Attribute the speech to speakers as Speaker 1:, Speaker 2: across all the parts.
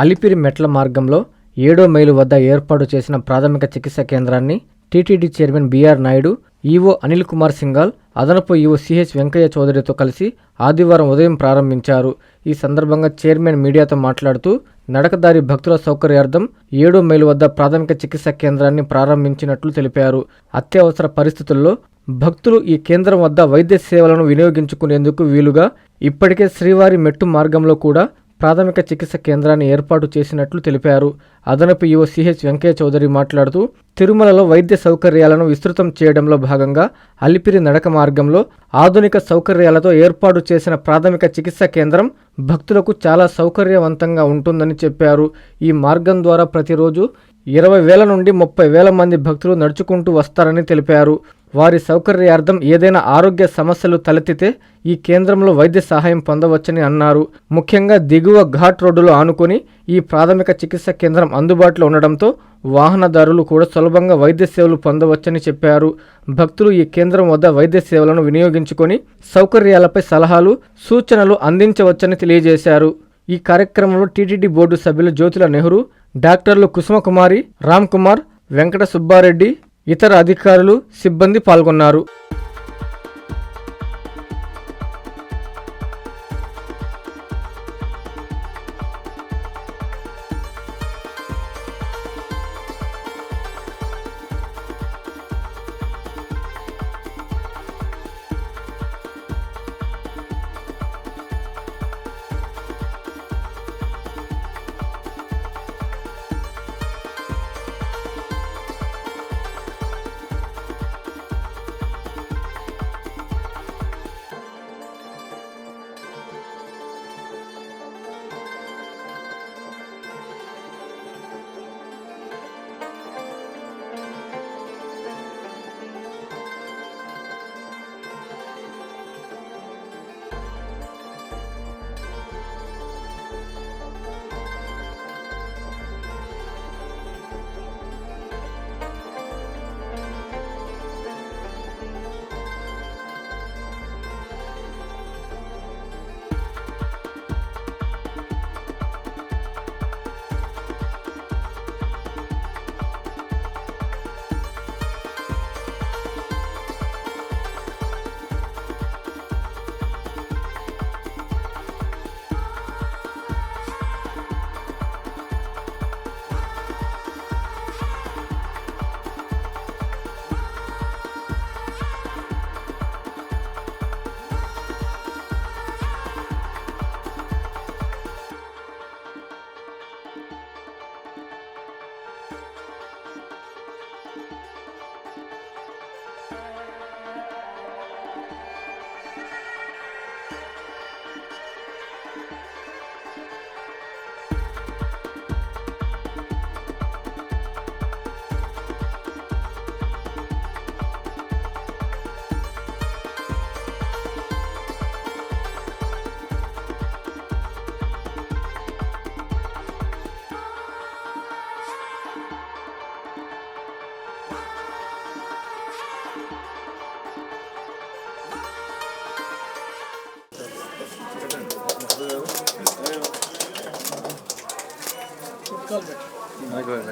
Speaker 1: అలిపిరి మెట్ల మార్గంలో ఏడో మైలు వద్ద ఏర్పాటు చేసిన ప్రాథమిక చికిత్స కేంద్రాన్ని TTD chairman BR Naidu EO Anil Kumar Singhal అదనపు ఈవో సిహెచ్ వెంకయ్య చౌదరితో కలిసి ఆదివారం ఉదయం ప్రారంభించారు. ఈ సందర్భంగా చైర్మన్ మీడియాతో మాట్లాడుతూ నడకదారి భక్తుల సౌకర్యార్థం ఏడో మైలు వద్ద ప్రాథమిక చికిత్స కేంద్రాన్ని ప్రారంభించినట్లు తెలిపారు. అత్యవసర పరిస్థితుల్లో భక్తులు ఈ కేంద్రం వద్ద వైద్య సేవలను వినియోగించుకునేందుకు వీలుగా ఇప్పటికే శ్రీవారి మెట్టు మార్గంలో కూడా ప్రాథమిక చికిత్స కేంద్రాన్ని ఏర్పాటు చేసినట్లు తెలిపారు. అదనపు ఈవో సిహెచ్ వెంకయ్య చౌదరి మాట్లాడుతూ తిరుమలలో వైద్య సౌకర్యాలను విస్తృతం చేయడంలో భాగంగా అలిపిరి నడక మార్గంలో ఆధునిక సౌకర్యాలతో ఏర్పాటు చేసిన ప్రాథమిక చికిత్స కేంద్రం భక్తులకు చాలా సౌకర్యవంతంగా ఉంటుందని చెప్పారు. ఈ మార్గం ద్వారా ప్రతిరోజు ఇరవై వేల నుండి ముప్పై వేల మంది భక్తులు నడుచుకుంటూ వస్తారని తెలిపారు. వారి సౌకర్యార్థం ఏదైనా ఆరోగ్య సమస్యలు తలెత్తితే ఈ కేంద్రంలో వైద్య సహాయం పొందవచ్చని అన్నారు. ముఖ్యంగా దిగువ ఘాట్ రోడ్డులో ఆనుకొని ఈ ప్రాథమిక చికిత్స కేంద్రం అందుబాటులో ఉండడంతో వాహనదారులు కూడా సులభంగా వైద్య సేవలు పొందవచ్చని చెప్పారు. భక్తులు ఈ కేంద్రం వద్ద వైద్య సేవలను వినియోగించుకొని సౌకర్యాలపై సలహాలు సూచనలు అందించవచ్చని తెలియజేశారు. ఈ కార్యక్రమంలో టీటీడీ బోర్డు సభ్యులు జ్యోతుల నెహ్రూ డాక్టర్లు కుసుమకుమారి రామ్ కుమార్ వెంకట సుబ్బారెడ్డి ఇతర అధికారులు సిబ్బంది పాల్గొన్నారు.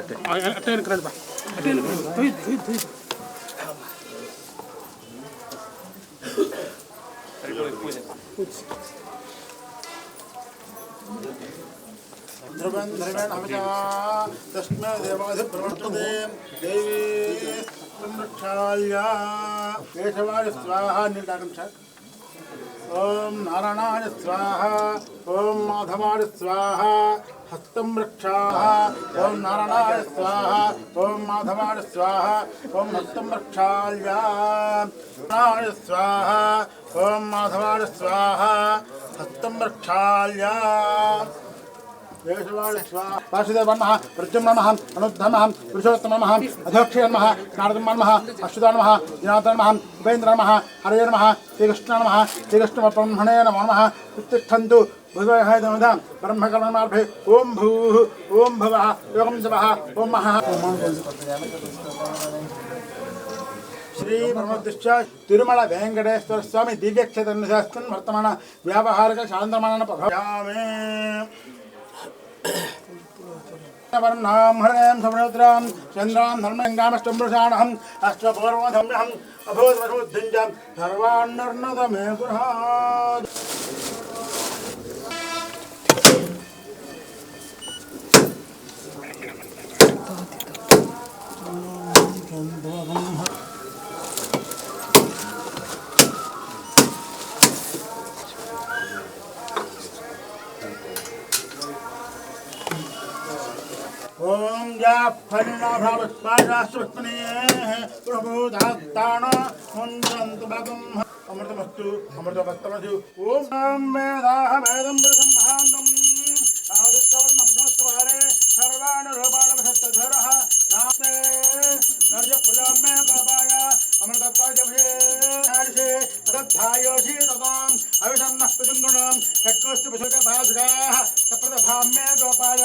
Speaker 2: அட்டை அட்டை
Speaker 3: இருக்கிறதுப்பா அட்டை இருக்கிறது तस्मै देवाधिप्रवर्तते देवी संरक्षाया केशवाय स्वाहा निर्दानं सात् ఓం నారాయణాయ స్వాహ ఓం మాధవాయ స్వాహ హస్తం రక్షాః. ఓం నారాయణాయ స్వాహ ఓం మాధవాయ స్వాహ ఓం హస్తం రక్షాయ. స్వాహ ఓం మాధవాయ స్వాహ హస్తం రక్షాయ. వాసుదేవ నమ ప్రత్యుం పురుషోత్తమ నమ అధోక్షయ నమ నారద నమ అశ్వద నమ శ్రీకృష్ణ నమ శ్రీకృష్ణ బ్రహ్మణే నమో నమ ఉత్తిష్టంతు భుజాయ ఓం భూ ఓం భవ యోగం శవ ఓం మహా. శ్రీ బ్రహ్మదృష్ట్యా తిరుమల వెంకటేశ్వర స్వామి దివ్యక్షేత్ర వర్తమాన వ్యావహారిక చాంద్రమాన ప్రభావే वर्णां हृदयं समृद्रां चन्द्रां धर्मङ्गामष्टम्बृषाणहम् अष्टपर्वधम्यहम् अभवत् वशुद्धिञ्जं अमृतमस्तु अमृतभक्तमस्तु ओम नाम वेदाह वेदं ब्रह्माण्डं आदित्यवर्णं संस्वारे सर्वाणुरूपाणवशतधरः नामे नर्य प्रजां मे प्रभाय अमृतत्वाजभे नारिषे तद्धायोषि तताम् अविषन्नः पितुङ्गुणां यज्ञोऽस्तु पशुकभासुराः सप्रतभां मे गोपाय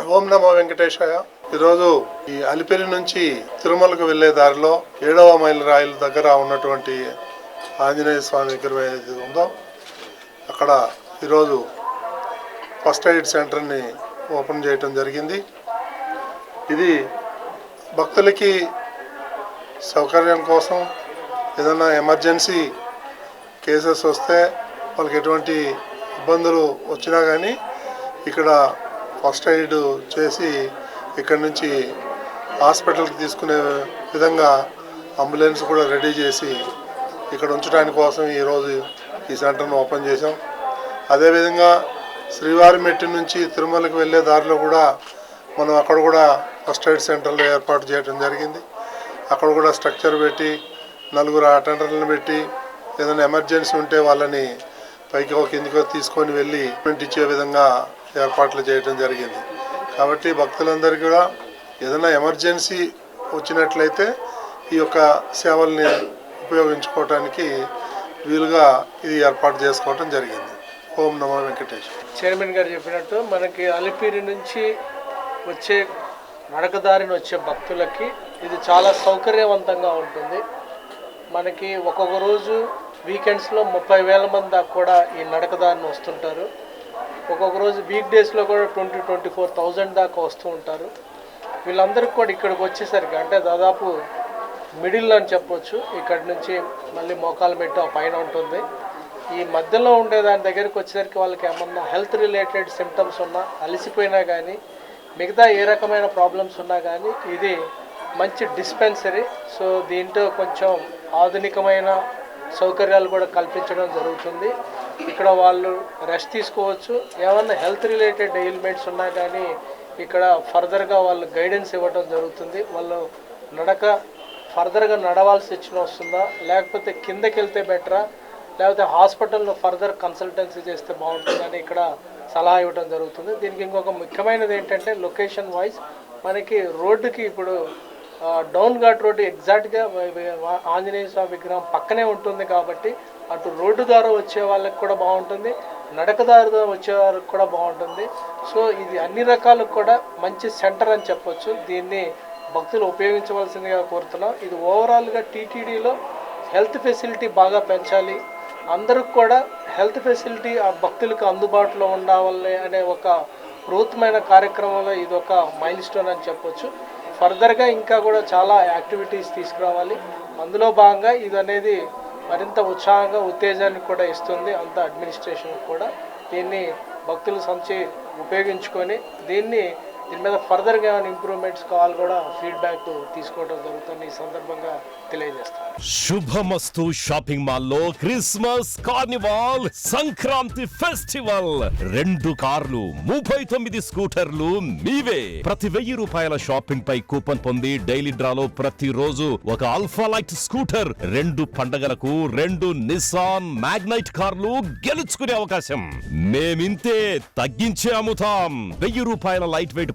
Speaker 4: ఓం నమో వెంకటేశాయ. ఈరోజు ఈ అలిపిరి నుంచి తిరుమలకు వెళ్ళే దారిలో ఏడవ మైలు రాయల దగ్గర ఉన్నటువంటి ఆంజనేయ స్వామి విగ్రహం ఏదైతే ఉందో అక్కడ ఈరోజు ఫస్ట్ ఎయిడ్ సెంటర్ని ఓపెన్ చేయటం జరిగింది. ఇది భక్తులకి సౌకర్యం కోసం ఏదైనా ఎమర్జెన్సీ కేసెస్ వస్తే వాళ్ళకి ఎటువంటి ఇబ్బందులు వచ్చినా కానీ ఇక్కడ ఫస్ట్ ఎయిడ్ చేసి ఇక్కడ నుంచి హాస్పిటల్కి తీసుకునే విధంగా అంబులెన్స్ కూడా రెడీ చేసి ఇక్కడ ఉంచడానికి కోసం ఈరోజు ఈ సెంటర్ను ఓపెన్ చేశాం. అదేవిధంగా శ్రీవారి మెట్టి నుంచి తిరుమలకి వెళ్ళే దారిలో కూడా మనం అక్కడ కూడా ఫస్ట్ ఎయిడ్ సెంటర్లు ఏర్పాటు చేయడం జరిగింది. అక్కడ కూడా స్ట్రక్చర్ పెట్టి నలుగురు అటెండర్లను పెట్టి ఏదైనా ఎమర్జెన్సీ ఉంటే వాళ్ళని పైకి ఒక కిందికి తీసుకొని వెళ్ళి ఇచ్చే విధంగా ఏర్పాట్లు చేయడం జరిగింది. కాబట్టి భక్తులందరికీ కూడా ఏదైనా ఎమర్జెన్సీ వచ్చినట్లయితే ఈ యొక్క సేవల్ని ఉపయోగించుకోవటానికి వీలుగా ఇది ఏర్పాటు చేసుకోవటం జరిగింది. ఓం నమో వెంకటేష్
Speaker 5: చైర్మన్ గారు చెప్పినట్టు మనకి అలిపిరి నుంచి వచ్చే నడకదారిని వచ్చే భక్తులకి ఇది చాలా సౌకర్యవంతంగా ఉంటుంది. మనకి ఒక్కొక్క రోజు వీకెండ్స్లో ముప్పై వేల మంది దాకా కూడా ఈ నడకదారిని వస్తుంటారు. ఒక్కొక్క రోజు వీక్ డేస్లో కూడా ట్వంటీ ట్వంటీ ఫోర్ థౌజండ్ దాకా వస్తూ ఉంటారు. వీళ్ళందరికీ కూడా ఇక్కడికి వచ్చేసరికి అంటే దాదాపు మిడిల్ అని చెప్పొచ్చు. ఇక్కడి నుంచి మళ్ళీ మోకాలు మెట్టు ఆ పైన ఉంటుంది. ఈ మధ్యలో ఉండే దాని దగ్గరికి వచ్చేసరికి వాళ్ళకి ఏమన్నా హెల్త్ రిలేటెడ్ సిమ్టమ్స్ ఉన్నా అలసిపోయినా కానీ మిగతా ఏ రకమైన ప్రాబ్లమ్స్ ఉన్నా కానీ ఇది మంచి డిస్పెన్సరీ సో దీంట్లో కొంచెం ఆధునికమైన సౌకర్యాలు కూడా కల్పించడం జరుగుతుంది. ఇక్కడ వాళ్ళు రెస్ట్ తీసుకోవచ్చు. ఏమన్నా హెల్త్ రిలేటెడ్ ఎయిల్మెంట్స్ ఉన్నా కానీ ఇక్కడ ఫర్దర్గా వాళ్ళు గైడెన్స్ ఇవ్వడం జరుగుతుంది. వాళ్ళు నడక ఫర్దర్గా నడవాల్సి వచ్చిన వస్తుందా? లేకపోతే కిందకి వెళ్తే బెటరా లేకపోతే హాస్పిటల్లో ఫర్దర్ కన్సల్టెన్సీ చేస్తే బాగుంటుందని ఇక్కడ సలహా ఇవ్వడం జరుగుతుంది. దీనికి ఇంకొక ముఖ్యమైనది ఏంటంటే లొకేషన్ వైజ్ మనకి రోడ్డుకి ఇప్పుడు డౌన్ ఘాట్ రోడ్డు ఎగ్జాక్ట్గా ఆంజనేయ స్వామి విగ్రహం పక్కనే ఉంటుంది కాబట్టి అటు రోడ్డు ద్వారా వచ్చే వాళ్ళకి కూడా బాగుంటుంది నడకదారి ద్వారా వచ్చే వాళ్ళకి కూడా బాగుంటుంది. సో ఇది అన్ని రకాలకు కూడా మంచి సెంటర్ అని చెప్పొచ్చు. దీన్ని భక్తులు ఉపయోగించవలసిందిగా కోరుతున్నాం. ఇది ఓవరాల్గా టీటీడీలో హెల్త్ ఫెసిలిటీ బాగా పెంచాలి. అందరికి కూడా హెల్త్ ఫెసిలిటీ ఆ భక్తులకు అందుబాటులో ఉండాలి అనే ఒక బృహత్తమైన కార్యక్రమంలో ఇది ఒక మైల్ స్టోన్ అని చెప్పొచ్చు. ఫర్దర్గా ఇంకా కూడా చాలా యాక్టివిటీస్ తీసుకురావాలి. అందులో భాగంగా ఇది అనేది మరింత ఉత్సాహంగా ఉత్తేజాన్ని కూడా ఇస్తుంది. అంత అడ్మినిస్ట్రేషన్ కూడా దీన్ని భక్తులు సంచి ఉపయోగించుకొని దీన్ని దీని మీద ఫర్దర్గా ఏమైనా ఇంప్రూవ్మెంట్స్ కావాలి కూడా ఫీడ్బ్యాక్ తీసుకోవడం జరుగుతుంది. ఈ సందర్భంగా తెలియజేస్తాను.
Speaker 6: శుభమస్తు షాపింగ్ మాల్లో క్రిస్మస్ కార్నివాల్ సంక్రాంతి ఫెస్టివల్. రెండు కార్లు ముప్పై తొమ్మిది స్కూటర్లు మీవే. ప్రతి వెయ్యి రూపాయల షాపింగ్ పై కూపన్ పొంది డైలీ డ్రాలో ప్రతి రోజు ఒక అల్ఫా లైట్ స్కూటర్ రెండు పండగలకు రెండు నిసాన్ మ్యాగ్నైట్ కార్లు గెలుచుకునే అవకాశం. మేమింతే తగ్గించే అమ్ముతాం. వెయ్యి రూపాయల లైట్ వెయిట్